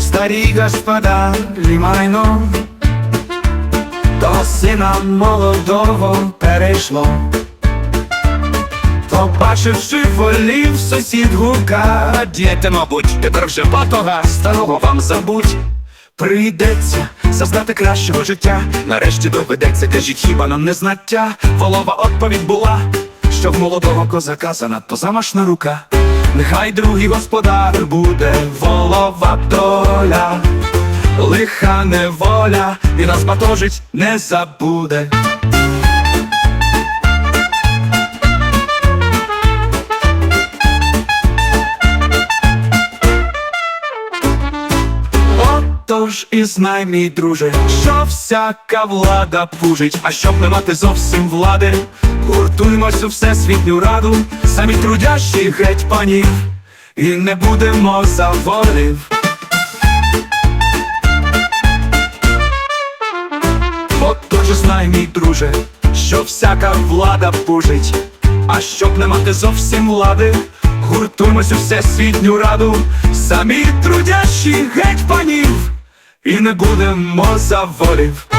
старі господа майно до сина молодого перейшло. Побачивши волів сусід гука, діти, мабуть, тепер вже батога старого вам забудь. Прийдеться зазнати кращого життя. Нарешті доведеться, кажіть хіба нам не знаття. Волова відповідь була, що в молодого козака занадто замашна рука. Нехай другий господар буде волова доля, лиха неволя, і нас батожить не забуде. Отож і знай, мій друже, що всяка влада пужить, а щоб не мати зовсім влади, гуртуймось у всесвітню раду, самі трудящі геть панів, і не будемо заволів. Отож і знай, мій друже, що всяка влада пужить, а щоб не мати зовсім влади, гуртуймось у всесвітню раду, самі трудящі геть панів, і не будемо заволів.